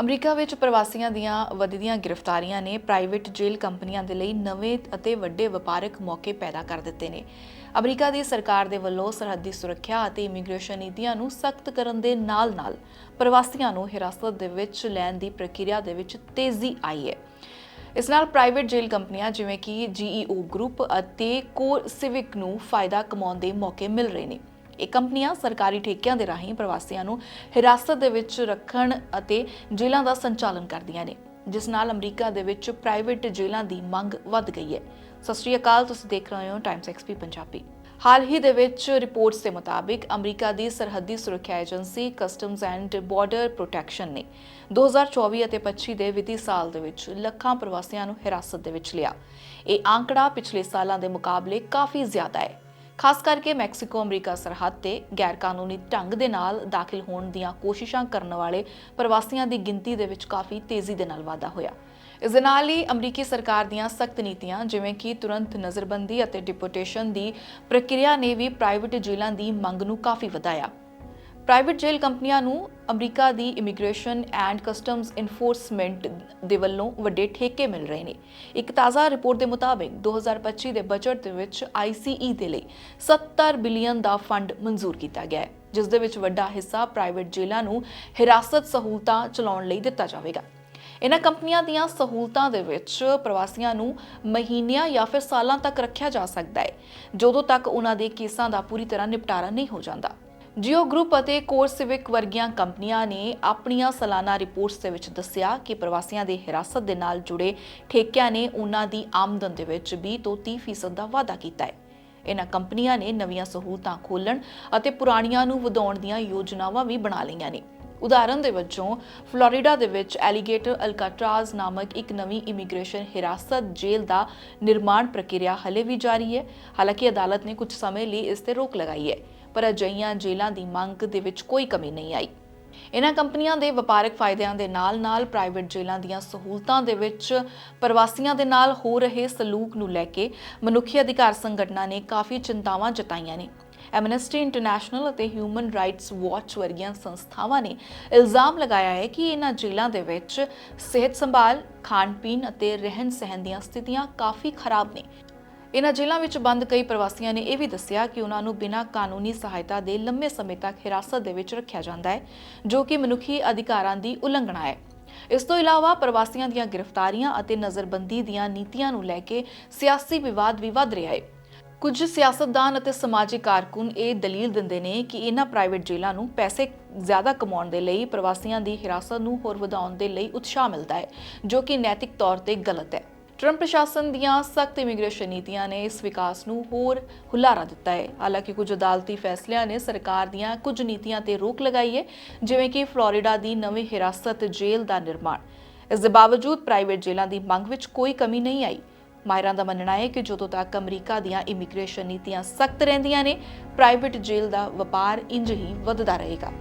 America ਵਿੱਚ ਪ੍ਰਵਾਸੀਆਂ ਦੀਆਂ ਵਧਦੀਆਂ ਗ੍ਰਿਫਤਾਰੀਆਂ ਨੇ ਪ੍ਰਾਈਵੇਟ ਜੇਲ੍ਹ ਕੰਪਨੀਆਂ ਦੇ ਲਈ ਨਵੇਂ ਅਤੇ ਵੱਡੇ ਵਪਾਰਕ ਮੌਕੇ ਪੈਦਾ ਕਰ ਦਿੱਤੇ ਨੇ। ਅਮਰੀਕਾ ਦੀ ਸਰਕਾਰ ਦੇ ਵੱਲੋਂ ਸਰਹੱਦੀ ਸੁਰੱਖਿਆ ਅਤੇ ਇਮੀਗ੍ਰੇਸ਼ਨ ਨੀਤੀਆਂ ਨੂੰ ਸਖਤ ਕਰਨ ਦੇ ਨਾਲ-ਨਾਲ ਪ੍ਰਵਾਸੀਆਂ ਨੂੰ ਹਿਰਾਸਤ ਦੇ ਵਿੱਚ ਲੈਣ ਦੀ ਪ੍ਰਕਿਰਿਆ ਦੇ ਵਿੱਚ ਤੇਜ਼ੀ ਆਈ ਹੈ। ਇਸ ਨਾਲ ਪ੍ਰਾਈਵੇਟ ਜੇਲ੍ਹ ਕੰਪਨੀਆਂ ਜਿਵੇਂ ਕਿ ਜੀਈਓ ਗਰੁੱਪ ਅਤੇ ਕੋਰ ਸਿਵਿਕ ਨੂੰ ਫਾਇਦਾ ਕਮਾਉਣ ਦੇ ਮੌਕੇ ਮਿਲ ਰਹੇ ਨੇ। ਇਹ ਕੰਪਨੀਆਂ ਸਰਕਾਰੀ ਠੇਕਿਆਂ ਦੇ ਰਾਹੀਂ ਪ੍ਰਵਾਸੀਆਂ ਨੂੰ ਹਿਰਾਸਤ ਦੇ ਵਿੱਚ ਰੱਖਣ ਅਤੇ ਜੇਲ੍ਹਾਂ ਦਾ ਸੰਚਾਲਨ ਕਰਦੀਆਂ ਨੇ, ਜਿਸ ਨਾਲ ਅਮਰੀਕਾ ਦੇ ਵਿੱਚ ਪ੍ਰਾਈਵੇਟ ਜੇਲ੍ਹਾਂ ਦੀ ਮੰਗ ਵੱਧ ਗਈ ਹੈ। ਸਤਿ ਸ਼੍ਰੀ ਅਕਾਲ, ਤੁਸੀਂ ਦੇਖ ਰਹੇ ਹੋ ਟਾਈਮਸ ਐਕਸਪੀ ਪੰਜਾਬੀ। ਹਾਲ ਹੀ ਦੇ ਵਿੱਚ ਰਿਪੋਰਟਸ ਦੇ ਮੁਤਾਬਿਕ ਅਮਰੀਕਾ ਦੀ ਸਰਹੱਦੀ ਸੁਰੱਖਿਆ agency Customs and Border Protection ਨੇ 2024 ਅਤੇ 25 ਦੇ ਵਿੱਤੀ ਸਾਲ ਦੇ ਵਿੱਚ ਲੱਖਾਂ ਪ੍ਰਵਾਸੀਆਂ ਨੂੰ ਹਿਰਾਸਤ ਦੇ ਵਿੱਚ ਲਿਆ। ਇਹ ਆંકੜਾ ਪਿਛਲੇ ਸਾਲਾਂ ਦੇ ਮੁਕਾਬਲੇ ਕਾਫੀ ਜ਼ਿਆਦਾ ਹੈ। ਖਾਸ ਕਰਕੇ ਮੈਕਸੀਕੋ, ਅਮਰੀਕਾ ਸਰਹੱਦ ਤੇ ਗੈਰ ਕਾਨੂੰਨੀ ਢੰਗ ਦੇ ਨਾਲ ਦਾਖਲ ਹੋਣ ਦੀਆਂ ਕੋਸ਼ਿਸ਼ਾਂ ਕਰਨ ਵਾਲੇ ਪ੍ਰਵਾਸੀਆਂ ਦੀ ਗਿਣਤੀ ਦੇ ਵਿੱਚ ਕਾਫੀ ਤੇਜ਼ੀ ਦੇ ਨਾਲ ਵਾਧਾ ਹੋਇਆ। ਇਸ ਦੇ ਨਾਲ ਹੀ ਅਮਰੀਕੀ ਸਰਕਾਰ ਦੀਆਂ ਸਖਤ ਨੀਤੀਆਂ, ਜਿਵੇਂ ਕਿ ਤੁਰੰਤ ਨਜ਼ਰਬੰਦੀ ਅਤੇ ਡਿਪੋਰਟੇਸ਼ਨ ਦੀ ਪ੍ਰਕਿਰਿਆ ਨੇ ਵੀ ਪ੍ਰਾਈਵੇਟ ਜੇਲ੍ਹਾਂ ਦੀ ਮੰਗ ਨੂੰ ਕਾਫੀ ਵਧਾਇਆ। ਪ੍ਰਾਈਵੇਟ ਜੇਲ੍ਹ ਕੰਪਨੀਆਂ ਨੂੰ ਅਮਰੀਕਾ ਦੀ ਇਮੀਗ੍ਰੇਸ਼ਨ ਐਂਡ ਕਸਟਮਸ ਇਨਫੋਰਸਮੈਂਟ ਦੇ ਵੱਲੋਂ ਵੱਡੇ ਠੇਕੇ ਮਿਲ ਰਹੇ ਨੇ। ਇੱਕ ਤਾਜ਼ਾ ਰਿਪੋਰਟ ਦੇ ਮੁਤਾਬਿਕ 2025 ਦੇ ਬਜਟ ਦੇ ਵਿੱਚ ICE ਦੇ ਲਈ 70 ਬਿਲੀਅਨ ਦਾ ਫੰਡ ਮਨਜ਼ੂਰ ਕੀਤਾ ਗਿਆ ਹੈ, ਜਿਸ ਦੇ ਵਿੱਚ ਵੱਡਾ ਹਿੱਸਾ ਪ੍ਰਾਈਵੇਟ ਜੇਲ੍ਹਾਂ ਨੂੰ ਹਿਰਾਸਤ ਸਹੂਲਤਾਂ ਚਲਾਉਣ ਲਈ ਦਿੱਤਾ ਜਾਵੇਗਾ। ਇਹਨਾਂ ਕੰਪਨੀਆਂ ਦੀਆਂ ਸਹੂਲਤਾਂ ਦੇ ਵਿੱਚ ਪ੍ਰਵਾਸੀਆਂ ਨੂੰ ਮਹੀਨਿਆਂ ਜਾਂ ਫਿਰ ਸਾਲਾਂ ਤੱਕ ਰੱਖਿਆ ਜਾ ਸਕਦਾ ਹੈ, ਜਦੋਂ ਤੱਕ ਉਹਨਾਂ ਦੇ ਕੇਸਾਂ ਦਾ ਪੂਰੀ ਤਰ੍ਹਾਂ ਨਿਪਟਾਰਾ ਨਹੀਂ ਹੋ ਜਾਂਦਾ। ਜੀਓ ਗਰੁੱਪ ਅਤੇ ਕੋਰ ਸਿਵਿਕ ਵਰਗੀਆਂ ਕੰਪਨੀਆਂ ਨੇ ਆਪਣੀਆਂ ਸਾਲਾਨਾ ਰਿਪੋਰਟਸ ਦੇ ਵਿੱਚ ਦੱਸਿਆ ਕਿ ਪ੍ਰਵਾਸੀਆਂ ਦੇ ਹਿਰਾਸਤ ਦੇ ਨਾਲ ਜੁੜੇ ਠੇਕਿਆਂ ਨੇ ਉਹਨਾਂ ਦੀ ਆਮਦਨ ਦੇ ਵਿੱਚ 20 ਤੋਂ 30% ਦਾ ਵਾਧਾ ਕੀਤਾ ਹੈ। ਇਹਨਾਂ ਕੰਪਨੀਆਂ ਨੇ ਨਵੀਆਂ ਸਹੂਲਤਾਂ ਖੋਲਣ ਅਤੇ ਪੁਰਾਣੀਆਂ ਨੂੰ ਵਧਾਉਣ ਦੀਆਂ ਯੋਜਨਾਵਾਂ ਵੀ ਬਣਾ ਲਈਆਂ ਨੇ। ਉਦਾਹਰਨ ਦੇ ਵਜੋਂ, ਫਲੋਰੀਡਾ ਦੇ ਵਿੱਚ ਐਲੀਗੇਟਰ ਅਲਕਾਟਰਾਜ਼ ਨਾਮਕ ਇੱਕ ਨਵੀਂ ਇਮੀਗ੍ਰੇਸ਼ਨ ਹਿਰਾਸਤ ਜੇਲ੍ਹ ਦਾ ਨਿਰਮਾਣ ਪ੍ਰਕਿਰਿਆ ਹਲੇ ਵੀ ਜਾਰੀ ਹੈ। ਹਾਲਾਂਕਿ ਅਦਾਲਤ ਨੇ ਕੁਝ ਸਮੇਂ ਲਈ ਇਸ ਤੇ ਰੋਕ ਲਗਾਈ ਹੈ। ਪਰ ਅਜਿਹੀਆਂ ਜੇਲ੍ਹਾਂ ਦੀ ਮੰਗ ਦੇ ਵਿੱਚ ਕੋਈ ਕਮੀ ਨਹੀਂ ਆਈ। ਇਹਨਾਂ ਕੰਪਨੀਆਂ ਦੇ ਵਪਾਰਕ ਫਾਇਦਿਆਂ ਦੇ ਨਾਲ-ਨਾਲ ਪ੍ਰਾਈਵੇਟ ਜੇਲ੍ਹਾਂ ਦੀਆਂ ਸਹੂਲਤਾਂ ਦੇ ਵਿੱਚ ਪ੍ਰਵਾਸੀਆਂ ਦੇ ਨਾਲ ਹੋ ਰਹੇ ਸਲੂਕ ਨੂੰ ਲੈ ਕੇ ਮਨੁੱਖੀ ਅਧਿਕਾਰ ਸੰਗਠਨਾਂ ਨੇ ਕਾਫੀ ਚਿੰਤਾਵਾਂ ਜਤਾਈਆਂ ਨੇ। ਐਮਨੈਸਟੀ ਇੰਟਰਨੈਸ਼ਨਲ ਅਤੇ ਹਿਊਮਨ ਰਾਈਟਸ ਵਾਚ ਵਰਗੀਆਂ ਸੰਸਥਾਵਾਂ ਨੇ ਇਲਜ਼ਾਮ ਲਗਾਇਆ ਹੈ ਕਿ ਇਹਨਾਂ ਜੇਲ੍ਹਾਂ ਦੇ ਵਿੱਚ ਸਿਹਤ ਸੰਭਾਲ, ਖਾਣ-ਪੀਣ ਅਤੇ ਰਹਿਣ-ਸਹਿਣ ਦੀਆਂ ਸਥਿਤੀਆਂ ਕਾਫੀ ਖਰਾਬ ਨੇ। ਇਹਨਾਂ ਜੇਲ੍ਹਾਂ ਵਿੱਚ ਬੰਦ ਕਈ ਪ੍ਰਵਾਸੀਆਂ ਨੇ ਇਹ ਵੀ ਦੱਸਿਆ ਕਿ ਉਹਨਾਂ ਨੂੰ ਬਿਨਾਂ ਕਾਨੂੰਨੀ ਸਹਾਇਤਾ ਦੇ ਲੰਮੇ ਸਮੇਂ ਤੱਕ ਹਿਰਾਸਤ ਦੇ ਵਿੱਚ ਰੱਖਿਆ ਜਾਂਦਾ ਹੈ, ਜੋ ਕਿ ਮਨੁੱਖੀ ਅਧਿਕਾਰਾਂ ਦੀ ਉਲੰਘਣਾ ਹੈ। ਇਸ ਤੋਂ ਇਲਾਵਾ ਪ੍ਰਵਾਸੀਆਂ ਦੀਆਂ ਗ੍ਰਿਫਤਾਰੀਆਂ ਅਤੇ ਨਜ਼ਰਬੰਦੀ ਦੀਆਂ ਨੀਤੀਆਂ ਨੂੰ ਲੈ ਕੇ ਸਿਆਸੀ ਵਿਵਾਦ ਵੀ ਵੱਧ ਰਿਹਾ ਹੈ। ਕੁਝ ਸਿਆਸਤਦਾਨ ਅਤੇ ਸਮਾਜਿਕ ਕਾਰਕੁਨ ਇਹ ਦਲੀਲ ਦਿੰਦੇ ਨੇ ਕਿ ਇਹਨਾਂ ਪ੍ਰਾਈਵੇਟ ਜੇਲ੍ਹਾਂ ਨੂੰ ਪੈਸੇ ਜ਼ਿਆਦਾ ਕਮਾਉਣ ਦੇ ਲਈ ਪ੍ਰਵਾਸੀਆਂ ਦੀ ਹਿਰਾਸਤ ਨੂੰ ਹੋਰ ਵਧਾਉਣ ਦੇ ਲਈ ਉਤਸ਼ਾਹ ਮਿਲਦਾ ਹੈ, ਜੋ ਕਿ ਨੈਤਿਕ ਤੌਰ ਤੇ ਗਲਤ ਹੈ। ਟਰੰਪ ਪ੍ਰਸ਼ਾਸਨ ਦੀਆਂ ਸਖਤ ਇਮੀਗ੍ਰੇਸ਼ਨ ਨੀਤੀਆਂ ਨੇ ਇਸ ਵਿਕਾਸ ਨੂੰ ਹੋਰ ਹੁਲਾਰਾ ਦਿੱਤਾ ਹੈ। ਹਾਲਾਂਕਿ ਕੁਝ ਅਦਾਲਤੀ ਫੈਸਲਿਆਂ ਨੇ ਸਰਕਾਰ ਦੀਆਂ ਕੁਝ ਨੀਤੀਆਂ ਤੇ ਰੋਕ ਲਗਾਈ ਹੈ, ਜਿਵੇਂ ਕਿ ਫਲੋਰੀਡਾ ਦੀ ਨਵੀਂ ਹਿਰਾਸਤ ਜੇਲ੍ਹ ਦਾ ਨਿਰਮਾਣ। ਇਸ ਦੇ ਬਾਵਜੂਦ ਪ੍ਰਾਈਵੇਟ ਜੇਲ੍ਹਾਂ ਦੀ ਮੰਗ ਵਿੱਚ ਕੋਈ ਕਮੀ ਨਹੀਂ ਆਈ। ਮਾਇਰਾਂ ਦਾ ਮੰਨਣਾ ਹੈ ਕਿ ਜਦੋਂ ਤੱਕ ਅਮਰੀਕਾ ਦੀਆਂ ਇਮੀਗ੍ਰੇਸ਼ਨ ਨੀਤੀਆਂ ਸਖਤ ਰਹਿੰਦੀਆਂ ਨੇ, ਪ੍ਰਾਈਵੇਟ ਜੇਲ੍ਹ ਦਾ ਵਪਾਰ ਇੰਜ ਹੀ ਵੱਧਦਾ ਰਹੇਗਾ।